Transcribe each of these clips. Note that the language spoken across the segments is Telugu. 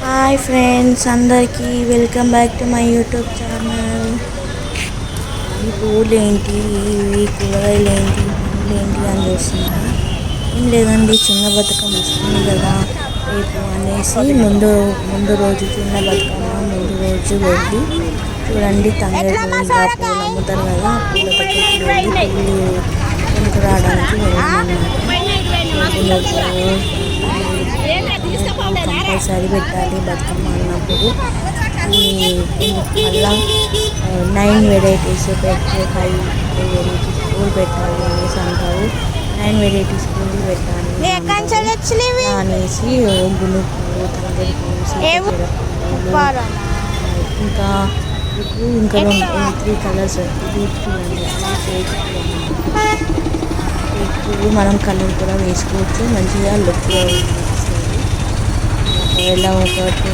హాయ్ ఫ్రెండ్స్ అందరికీ welcome back to my YouTube channel ఈ పూలు ఏంటి ఇవి కూరగాయలు ఏంటి పండ్లు ఏంటి అని చూస్తున్నారా ఏం లేదండి చిన్న బతుకమ్మ వస్తుంది కదా. రేపు అనేసి ముందు ముందు రోజు చిన్న బతుకమ్మ ముందు రోజు వెళ్ళి చూడండి తంగేడు ఇంకా పూలు అమ్ముతారు కదా పూల దగ్గరికి వెళ్ళి పూలు కొనుక్కురావడానికి కంపల్సరీ పెట్టాలి బతుకమ్మ అన్నప్పుడు. మళ్ళా నైన్ వెరైటీస్ పెట్టే ఫైవ్ వెరైటీస్ పూలు పెట్టాలి అనేసి అంటారు. నైన్ వెరైటీస్ పూలు పెట్టాలి అనేసి తంగడి పూలు సీతాఫల పూలు. ఇంకా ఇప్పుడు ఇంకా త్రీ కలర్స్ పువ్వు మనం కలర్ కూడా వేసుకోవచ్చు మంచిగా లుక్ ఎలా ఒకటి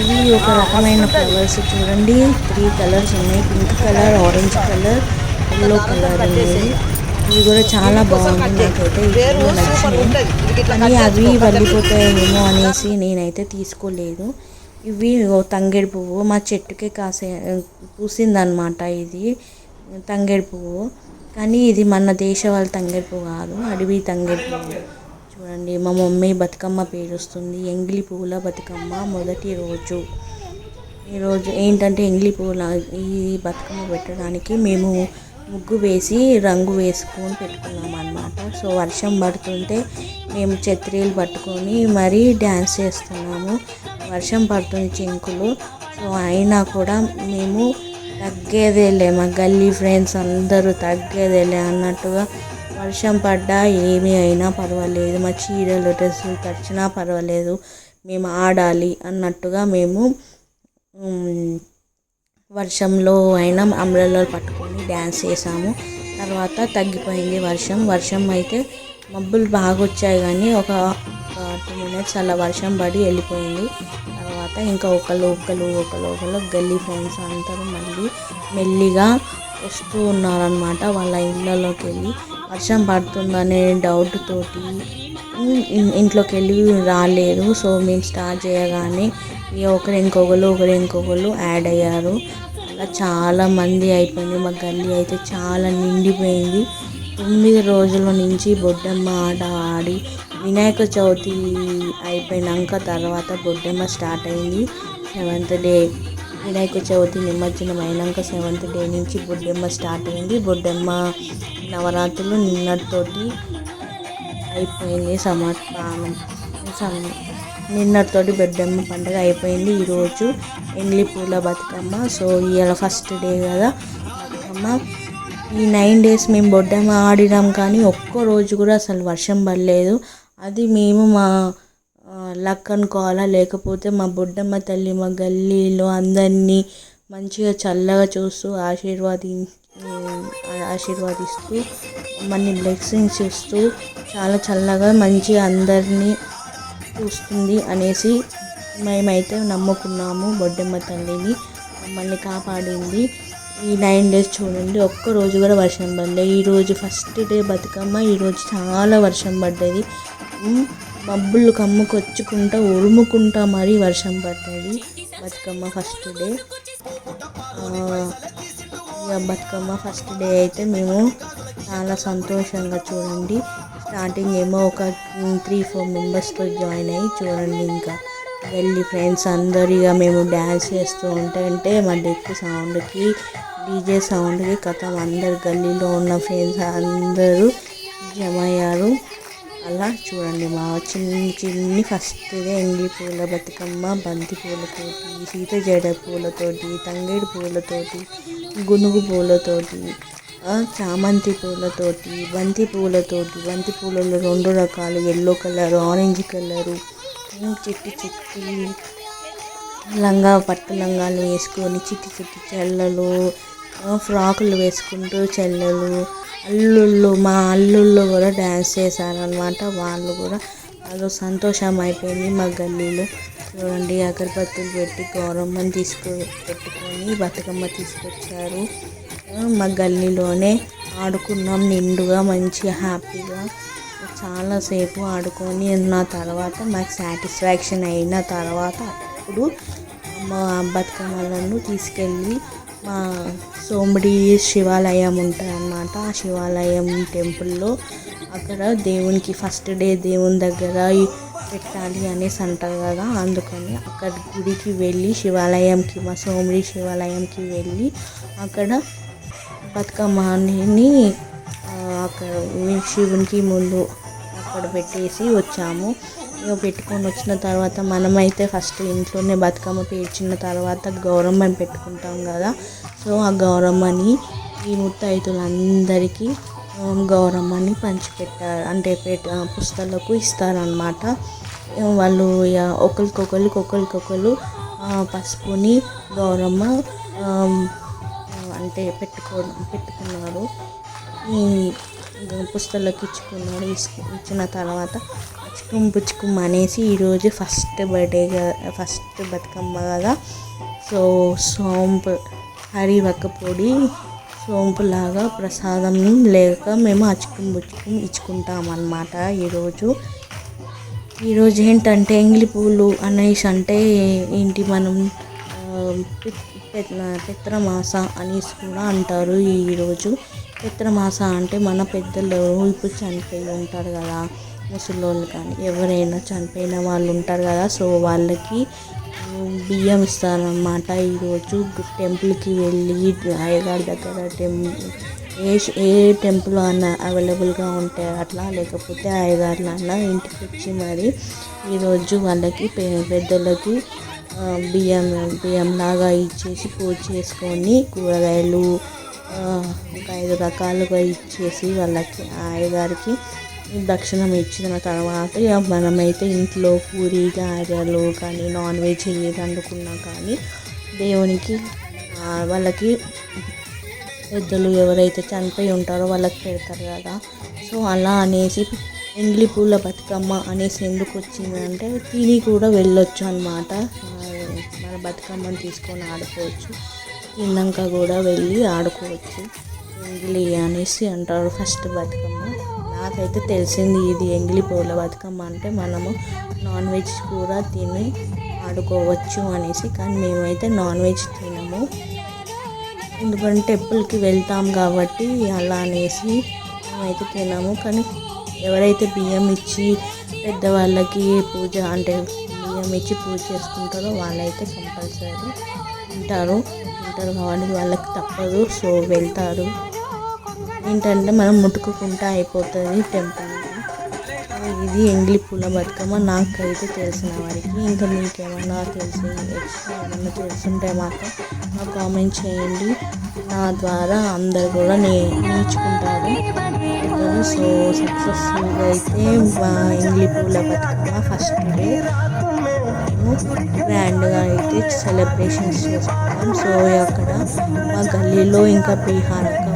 ఇవి ఒక రకమైన ఫ్లవర్స్ చూడండి. త్రీ కలర్స్ ఉన్నాయి. Pink colour orange colour yellow colour ఉన్నాయి. ఇవి కూడా చాలా బాగుంది నాకైతే. కానీ అవి వల్లిపోతాయేమో అనేసి నేనైతే తీసుకోలేదు. ఇవి తంగేడు పువ్వు. మా చెట్టుకే కాసే పూసిందనమాట ఇది. తంగేడు పువ్వు. కానీ ఇది మన దేశవాళీ తంగేడు పువ్వు కాదు. అడవి తంగేడు పువ్వు. చూడండి మా మమ్మీ బతుకమ్మ పేరుస్తుంది ఎంగిలి పువ్వుల బతుకమ్మ మొదటి రోజు. ఈరోజు ఏంటంటే ఎంగిలి పువ్వుల ఈ బతుకమ్మ పెట్టడానికి మేము ముగ్గు వేసి రంగు వేసుకొని పెట్టుకున్నాం అనమాట సో వర్షం పడుతుంటే మేము ఛత్రీలు పట్టుకొని మరీ డ్యాన్స్ చేస్తున్నాము. వర్షం పడుతుంది చింకులు. సో అయినా కూడా మేము తగ్గేదేలే మా గల్లీ ఫ్రెండ్స్ అందరూ తగ్గేదేలే అన్నట్టుగా వర్షం పడ్డా ఏమి అయినా పర్వాలేదు. మా చీరలు డ్రెస్సులు తడిచినా పర్వాలేదు. మేము ఆడాలి అన్నట్టుగా మేము వర్షంలో అయినా అంబ్రెల్లాలు పట్టుకొని డ్యాన్స్ చేసాము. తర్వాత తగ్గిపోయింది వర్షం. వర్షం అయితే మబ్బులు బాగా వచ్చాయి కానీ ఒక టూ మినిట్స్ అలా వర్షం పడి వెళ్ళిపోయింది. తర్వాత ఇంకా ఒకళ్ళు ఒకళ్ళు ఒకళ్ళు ఒకళ్ళు గల్లీ ఫ్రెండ్స్ అందరూ మళ్ళీ మెల్లిగా వస్తూ ఉన్నారనమాట వాళ్ళ ఇళ్ళలోకి వెళ్ళి. వర్షం పడుతుందనే డౌట్ తోటి ఇంట్లోకి వెళ్ళి రాలేదు. సో మేము స్టార్ట్ చేయగానే ఇక ఒకరు ఇంకొకరు ఒకరు ఇంకొకరు యాడ్ అయ్యారు. అలా చాలా మంది అయిపోయింది. మా గల్లీ అయితే చాలా నిండిపోయింది. తొమ్మిది రోజుల నుంచి బొడ్డమ్మ ఆట ఆడి వినాయక చవితి అయిపోయినాక తర్వాత బొడ్డమ్మ స్టార్ట్ అయింది. సెవెంత్ డే వినాయక చవితి నిమజ్జనం అయినాక సెవెంత్ డే నుంచి బొడ్డెమ్మ స్టార్ట్ అయింది. బొడ్డెమ్మ నవరాత్రులు నిన్నటితోటి అయిపోయింది సమర్పణం నిన్నటితోటి బొడ్డెమ్మ పండుగ అయిపోయింది ఈరోజు. ఎంగ్లీ పూల బతుకమ్మ. సో ఇవాళ ఫస్ట్ డే కదా బతుకమ్మ. ఈ నైన్ డేస్ మేము బొడ్డమ్మ ఆడినాం కానీ ఒక్క రోజు కూడా అసలు వర్షం పడలేదు. అది మేము మా లక్ అనుకోవాలా? లేకపోతే మా బొడ్డమ్మ తల్లి మా గల్లీలో అందరినీ మంచిగా చల్లగా చూస్తూ ఆశీర్వాది ఆశీర్వాదిస్తూ మమ్మల్ని బ్లెస్సింగ్స్ ఇస్తూ చాలా చల్లగా మంచిగా అందరినీ చూస్తుంది అనేసి మేమైతే నమ్ముకున్నాము. బొడ్డమ్మ తల్లిని మమ్మల్ని కాపాడింది. ఈ నైన్ డేస్ చూడండి ఒక్క రోజు కూడా వర్షం పడలేదు ఈరోజు ఫస్ట్ డే బతుకమ్మ ఈరోజు చాలా వర్షం పడ్డది. మబ్బులు కమ్ముకొచ్చుకుంటా ఉరుముకుంటా మరీ వర్షం పడ్డది. బతుకమ్మ ఫస్ట్ డే ఇక బతుకమ్మ ఫస్ట్ డే అయితే మేము చాలా సంతోషంగా చూడండి. స్టార్టింగ్ ఏమో ఒక త్రీ ఫోర్ మెంబర్స్తో జాయిన్ అయ్యి చూడండి ఇంకా. వెళ్ళి ఫ్రెండ్స్ అందరిగా ఇక మేము డ్యాన్స్ చేస్తూ ఉంటే మా డెక్ సౌండ్కి డీజే సౌండ్కి కథ అందరు గల్లీలో ఉన్న ఫ్రెండ్స్ అందరూ జమ అయ్యారు అలా చూడండి మా చిన్ని చిన్ని ఫస్ట్ ఎంగి పూల బతుకమ్మ బంతి పూలతోటి సీత జడ పూలతోటి తంగేడు పూలతోటి గునుగు పూలతోటి చామంతి పూలతోటి బంతి పూలతోటి బంతి పూలలో రెండు రకాలు ఎల్లో కలర్ ఆరెంజ్ కలరు చిట్టి చిట్టి లంగా పట్టు లంగాలు వేసుకొని చిట్టి చిట్టి చెల్లలు ఫ్రాకులు వేసుకుంటూ చెల్లెలు అల్లుళ్ళు మా అల్లుళ్ళు కూడా డ్యాన్స్ చేశారనమాట వాళ్ళు కూడా వాళ్ళు సంతోషం అయిపోయింది మా గల్లీలో. చూడండి అగరబత్తులు పెట్టి గౌరమ్మని తీసుకు పెట్టుకొని బతుకమ్మ తీసుకొచ్చారు. మా గల్లీలోనే ఆడుకున్నాం నిండుగా మంచిగా హ్యాపీగా. చాలాసేపు ఆడుకొని ఉన్న తర్వాత మాకు సాటిస్ఫాక్షన్ అయిన తర్వాత అప్పుడు మా బతుకమ్మలను తీసుకెళ్ళి సోమిడి శివాలయం ఉంటుంది ఆ శివాలయం టెంపుల్లో అక్కడ దేవునికి ఫస్ట్ డే దేవుని దగ్గర పెట్టాలి అనేసి అంటారు కదా అందుకని అక్కడ గుడికి వెళ్ళి శివాలయంకి మా సోమిడి శివాలయంకి వెళ్ళి అక్కడ బతుకమ్మని అక్కడ శివునికి ముందు అక్కడ పెట్టేసి వచ్చాము. ఇక పెట్టుకొని వచ్చిన తర్వాత మనమైతే ఫస్ట్ ఇంట్లోనే బతుకమ్మ పేర్చిన తర్వాత గౌరమ్మని పెట్టుకుంటాం కదా. సో ఆ గౌరమ్మని ఈ ముత్తైదులందరికీ గౌరమ్మని పంచిపెట్టారు. అంటే పెట్ పుస్తలకు ఇస్తారనమాట వాళ్ళు ఇక ఒకరికొకరికి ఒకరికొకరు పసుపుని గౌరమ్మ అంటే పెట్టుకో పెట్టుకున్నారు. ఈ పుస్తలకు ఇచ్చుకున్నాడు ఇస్- ఇచ్చిన తర్వాత పుచ్చుకుం పుచ్చుకుం అనేసి ఈరోజు ఫస్ట్ బర్త్డే ఫస్ట్ బతుకమ్మ కదా. సో సోంపు హరివక్క పొడి సోంపులాగా ప్రసాదం లేక మేము అచ్చుకుం బుచ్చుకుం ఇచ్చుకుంటాం అన్నమాట ఈరోజు. ఈరోజు ఏంటంటే ఎంగిలి పూలు అనేసి అంటే ఏంటి మనం పిత్రమాస అనేసి కూడా అంటారు ఈరోజు పిత్రమాస అంటే మన పెద్దలు ఇప్పుడు చనిపోయి ఉంటారు కదా. ముసలోళ్ళు కానీ ఎవరైనా చనిపోయిన వాళ్ళు ఉంటారు కదా సో వాళ్ళకి బియ్యం ఇస్తారనమాట ఈరోజు టెంపుల్కి వెళ్ళి అయ్యగారి దగ్గర టెం ఏ ఏ టెంపుల్ అన్న అవైలబుల్గా ఉంటే అట్లా లేకపోతే అయ్యగారులు అన్న ఇంటికి వచ్చి మరి ఈరోజు వాళ్ళకి పెద్దలకి బియ్యం బియ్యం లాగా ఇచ్చేసి పూజ చేసుకొని కూరగాయలు ఒక ఐదు రకాలుగా ఇచ్చేసి వాళ్ళకి ఆ అయ్యగారికి దక్షిణం ఇచ్చిన తర్వాత ఇక మనమైతే ఇంట్లో పూరి గారెలు కానీ నాన్ వెజ్ ఏది వండుకున్నా కానీ దేవునికి వాళ్ళకి పెద్దలు ఎవరైతే చనిపోయి ఉంటారో వాళ్ళకి పెడతారు కదా. సో అలా అనేసి ఎంగిలి పూల బతుకమ్మ అనేసి ఎందుకు వచ్చింది అంటే తిని కూడా వెళ్ళొచ్చు అనమాట మన బతుకమ్మని తీసుకొని ఆడుకోవచ్చు. తిన్నాక కూడా వెళ్ళి ఆడుకోవచ్చు. ఎంగిలి అనేసి అంటారు ఫస్ట్ బతుకమ్మ. నాకైతే తెలిసింది ఇది ఎంగిలి పూల బతుకమ్మ అంటే మనము నాన్ వెజ్ కూడా తిని ఆడుకోవచ్చు అనేసి కానీ మేమైతే నాన్ వెజ్ తినము. ఎందుకంటే టెంపుల్కి వెళ్తాం కాబట్టి అలా అనేసి మేమైతే తినము. కానీ ఎవరైతే బియ్యం ఇచ్చి పెద్దవాళ్ళకి పూజ అంటే బియ్యం ఇచ్చి పూజ చేసుకుంటారో వాళ్ళైతే కంపల్సరీ ఉంటారు ఉంటారు కాబట్టి వాళ్ళకి తప్పదు. సో వెళ్తారు. ఏంటంటే మనం ముట్టుకుంటా అయిపోతుంది టెంపుల్ ఇది ఎంగిలి పూల బతుకమ్మ. నాకైతే తెలిసిన వారికి ఇంకా మీకు ఏమన్నా తెలిసి ఎక్స్ట్రా ఏమన్నా తెలుసుంటే మాత్రం నా కామెంట్ చేయండి. నా ద్వారా అందరు కూడా నే నేర్చుకుంటారు. సో సక్సెస్ఫుల్గా అయితే మా ఎంగిలి పూల బతుకమ్మ ఫస్ట్ డే. గ్రాండ్గా అయితే సెలబ్రేషన్స్ చేసుకున్నాం. సో అక్కడ మా గల్లీలో ఇంకా బీహార్ అక్క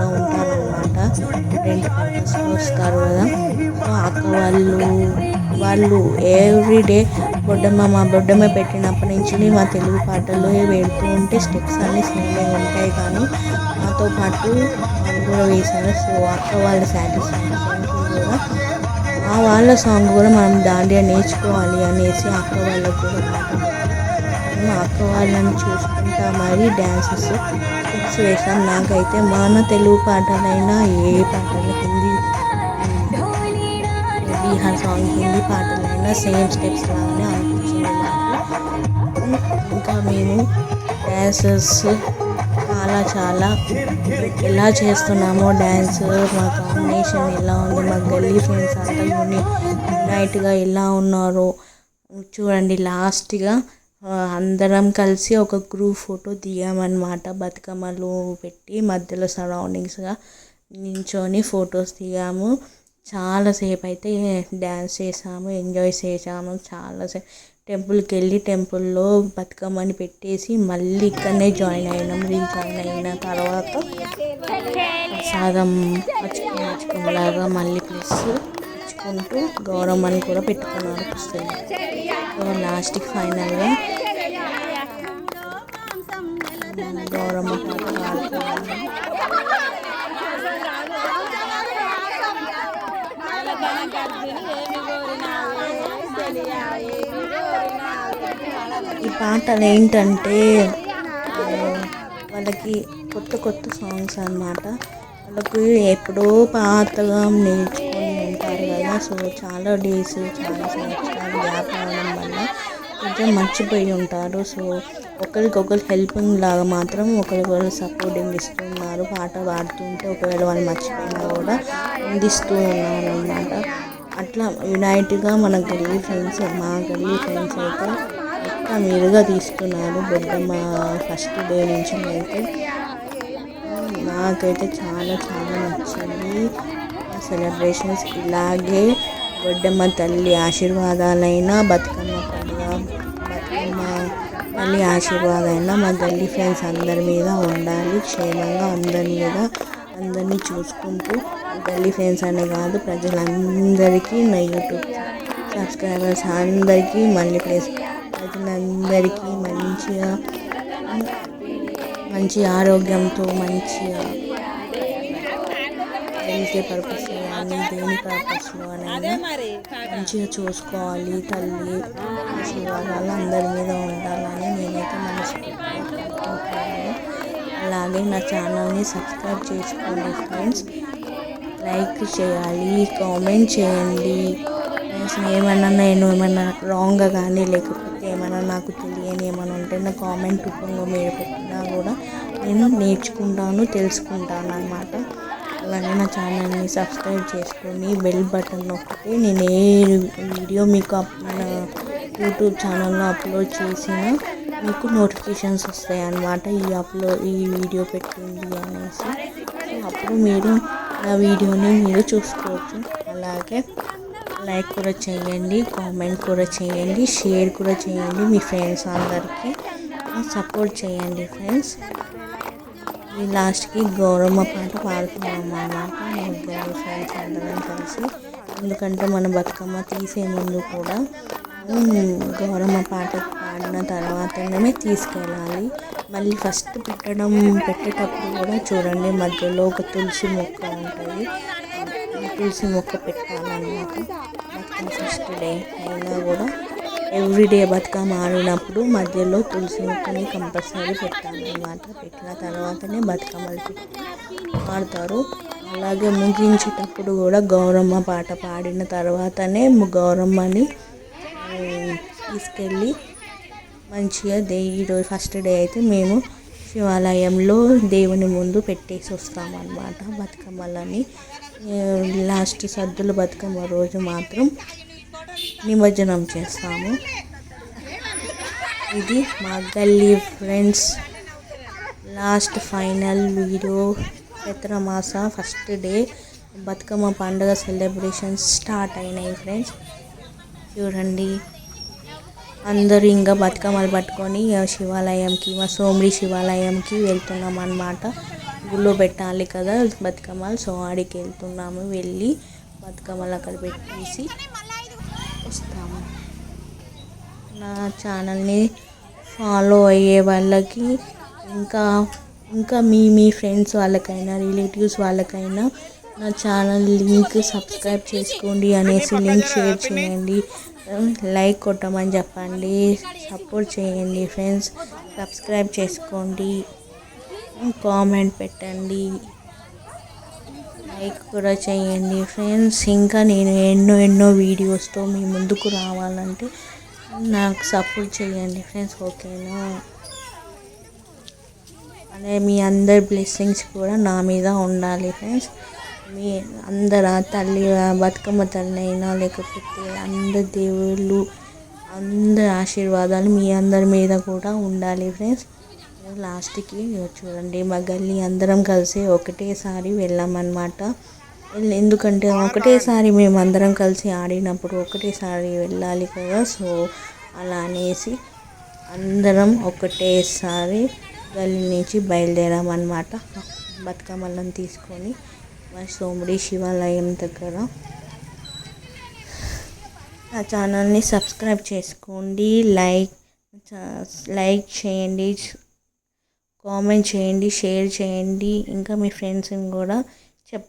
వాళ్ళు కూడా ఉంటారన్నమాట. రెంట్ వస్తారు కదా. అక్క వాళ్ళు వాళ్ళు ఎవ్రీడే బొడ్డమ్మ మా బొడ్డమ్మ పెట్టినప్పటి నుంచి మా తెలుగు పాటలు పెడుతూ ఉంటే స్టెప్స్ అన్నీ సేమే ఉంటాయి కానీ మాతో పాటు వాళ్ళు కూడా వేశారు. సో అక్క వాళ్ళ సాటిస్ఫాక్షన్ కూడా ఆ వాళ్ళ సాంగ్ కూడా మనం దాండియా నేర్చుకోవాలి అనేసి అక్క వాళ్ళకు కూడా పాట మేము అక్క వాళ్ళని చూసుకుంటా మరి డ్యాన్సెస్ స్టెప్స్ వేసాం నాకైతే మన తెలుగు పాటలైనా ఏ పాటలు హిందీ బీహార్ సాంగ్ హిందీ పాటలైనా సేమ్ స్టెప్స్ లాగానే అనిపించింది ఇంకా మేము డ్యాన్సెస్ చాలా చాలా ఎలా చేస్తున్నామో డ్యాన్స్ మా కాంబినేషన్ ఎలా ఉంది మా గల్లీ ఫ్రెండ్స్ అంతా యూని యునైట్గా ఎలా ఉన్నారో చూడండి. లాస్ట్గా అందరం కలిసి ఒక గ్రూప్ ఫోటో దిగామన్నమాట. బతుకమ్మలు పెట్టి మధ్యలో సరౌండింగ్స్గా నించొని ఫొటోస్ దిగాము. చాలాసేపు అయితే డ్యాన్స్ చేసాము ఎంజాయ్ చేసాము. చాలాసేపు టెంపుల్కి వెళ్ళి టెంపుల్లో బతుకమ్మని పెట్టేసి మళ్ళీ ఇక్కడనే జాయిన్ అయినాం. రీజాయిన్ అయిన తర్వాత ప్రసాదం పచ్చుకు పచ్చుకులాగా మళ్ళీ ప్లస్ ఇచ్చుకుంటూ గౌరమ్మని కూడా పెట్టుకున్నారు పుస్తకం. సో లాస్ట్కి ఫైనల్గా గౌరమ్మ ఈ పాటలు ఏంటంటే వాళ్ళకి కొత్త కొత్త సాంగ్స్ అన్నమాట. వాళ్ళకి ఎప్పుడో పాతగా నేర్చు ఉంటారు సో చాలా డేస్ చాలా సంవత్సరాలు గ్యాప్ అవ్వడం వల్ల కొంచెం మర్చిపోయి ఉంటారు. సో ఒకరికొకరు హెల్పింగ్ లాగా మాత్రం ఒకరికొకరు సపోర్టింగ్ ఇస్తున్నారు పాట పాడుతుంటే ఒకవేళ వాళ్ళు మర్చిపోయినా కూడా అందిస్తూ ఉన్నారు అనమాట అట్లా యునైట్గా మన గల్లీ ఫ్రెండ్స్ మా గల్లీ ఫ్రెండ్స్ అయితే మొత్తం మీరుగా తీస్తున్నారు. బొడ్డమ్మ ఫస్ట్ డే నుంచి అయితే. నాకైతే చాలా చాలా నచ్చింది. సెలబ్రేషన్స్ ఇలాగే గొడ్డమ్మ తల్లి ఆశీర్వాదాలైనా బతుకమ్మ పండుగ బతుకమ్మ తల్లి ఆశీర్వాదమైనా మా గల్లీ ఫ్రెండ్స్ అందరి మీద ఉండాలి. క్షేమంగా అందరి మీద అందరినీ చూసుకుంటూ గల్లీ ఫ్రెండ్స్ అనే కాదు ప్రజలందరికీ నా యూట్యూబ్ సబ్స్క్రైబర్స్ అందరికీ మళ్ళీ ప్లేస్ ప్రజలందరికీ మంచిగా మంచి ఆరోగ్యంతో మంచిగా హెల్త్ పర్పస్ దేని పర్పస్లో అనేది మంచిగా చూసుకోవాలి తల్లి. ఆశీర్వాదాలు అందరి మీద ఉండాలని నేనైతే మనసుకుంటున్నాను అలాగే నా ఛానల్ని సబ్స్క్రైబ్ చేసుకోండి ఫ్రెండ్స్. లైక్ చేయాలి కామెంట్ చేయండి. ఏమైనా ఏమన్నా నేను ఏమన్నా రాంగ్గా కానీ లేకపోతే ఏమైనా నాకు తెలియని ఏమైనా ఉంటే నా కామెంట్ రూపంలో మీరు పెట్టినా కూడా నేను నేర్చుకుంటాను తెలుసుకుంటాను అన్నమాట. అలాగే నా ఛానల్ని సబ్స్క్రైబ్ చేసుకొని బెల్ బటన్ నొక్కితే నేను ఏ వీడియో మీకు అప్- యూట్యూబ్ ఛానల్లో అప్లోడ్ చేసిన మీకు నోటిఫికేషన్స్ వస్తాయి అన్నమాట ఈ అప్లోడ్ ఈ వీడియో పెట్టింది అనేసి. అప్పుడు మీరు నా వీడియోని మీరు చూసుకోవచ్చు. అలాగే లైక్ కూడా చేయండి కామెంట్ కూడా చేయండి షేర్ కూడా చేయండి మీ ఫ్రెండ్స్ అందరికీ. సపోర్ట్ చేయండి ఫ్రెండ్స్. లాస్ట్కి గౌరమ్మ పాట పాడుతున్నాం అన్నమాట ముగ్గురు ఫ్రెండ్స్ అందరం కలిసి. ఎందుకంటే మన బతుకమ్మ తీసే ముందు కూడా గౌరమ్మ పాట పాడిన తర్వాతనే తీసుకెళ్ళాలి. మళ్ళీ ఫస్ట్ పెట్టడం పెట్టేటప్పుడు కూడా చూడండి మధ్యలో ఒక తులసి మొక్క ఉంటుంది. తులసి మొక్క పెట్టాలన్నమాట. బతుకమ్మ ఫస్ట్ డే అయినా కూడా. ఎవ్రీడే బతుకమ్మ ఆడినప్పుడు మధ్యలో తులసి మొక్కని కంపల్సరీ పెట్టాలన్నమాట పెట్టిన తర్వాతనే బతుకమ్మలు ఆడతారు. అలాగే ముగించేటప్పుడు కూడా గౌరమ్మ పాట పాడిన తర్వాతనే గౌరమ్మని తీసుకెళ్ళి మంచిగా దే ఈరోజు ఫస్ట్ డే అయితే మేము శివాలయంలో దేవుని ముందు పెట్టేసి వస్తామన్నమాట బతుకమ్మలని. లాస్ట్ సద్దుల బతుకమ్మ రోజు మాత్రం నిమజ్జనం చేస్తాము. ఇది మా గల్లీ friends. Last final video. చైత్రమాస first day. Bathukamma పండుగ సెలబ్రేషన్స్ స్టార్ట్ అయినాయి ఫ్రెండ్స్. చూడండి. అందరూ ఇంకా బతుకమ్మలు పట్టుకొని శివాలయంకి మా సోమిడి శివాలయంకి వెళ్తున్నాం అన్నమాట. గుళ్ళో పెట్టాలి కదా బతుకమ్మలు సో ఆడికి వెళ్తున్నాము. వెళ్ళి బతుకమ్మలు అక్కడ పెట్టేసి నా ఛానల్ని ఫాలో అయ్యే వాళ్ళకి ఇంకా ఇంకా మీ మీ ఫ్రెండ్స్ వాళ్ళకైనా రిలేటివ్స్ వాళ్ళకైనా నా ఛానల్ లింక్ సబ్స్క్రైబ్ చేసుకోండి అనేసి లింక్ షేర్ చేయండి. లైక్ కొట్టమని చెప్పండి. సపోర్ట్ చేయండి ఫ్రెండ్స్. సబ్స్క్రైబ్ చేసుకోండి. కామెంట్ పెట్టండి. లైక్ కూడా చేయండి ఫ్రెండ్స్. ఇంకా నేను ఎన్నో ఎన్నో వీడియోస్తో మీ ముందుకు రావాలంటే నాకు సపోర్ట్ చేయండి ఫ్రెండ్స్ ఓకేనా? అదే మీ అందరి బ్లెస్సింగ్స్ కూడా నా మీద ఉండాలి ఫ్రెండ్స్ మీ అందరు తల్లి బతుకమ్మ తల్లి అయినా లేకపోతే అందరి దేవుళ్ళు అందరి ఆశీర్వాదాలు మీ అందరి మీద కూడా ఉండాలి ఫ్రెండ్స్ లాస్ట్కి చూడండి మా గల్లీ అందరం కలిసి ఒకటేసారి వెళ్ళామన్నమాట. ఎందుకంటే ఒకటేసారి మేము అందరం కలిసి ఆడినప్పుడు ఒకటేసారి వెళ్ళాలి కదా సో అలా అనేసి అందరం ఒకటేసారి గల్లి నుంచి బయలుదేరామన్నమాట బతుకమ్మలను తీసుకొని మా సోముడి శివాలయం దగ్గర. నా ఛానల్ని సబ్స్క్రైబ్ చేసుకోండి లైక్ లైక్ చేయండి కామెంట్ చేయండి షేర్ చేయండి. ఇంకా మీ ఫ్రెండ్స్ని కూడా చెప్పండి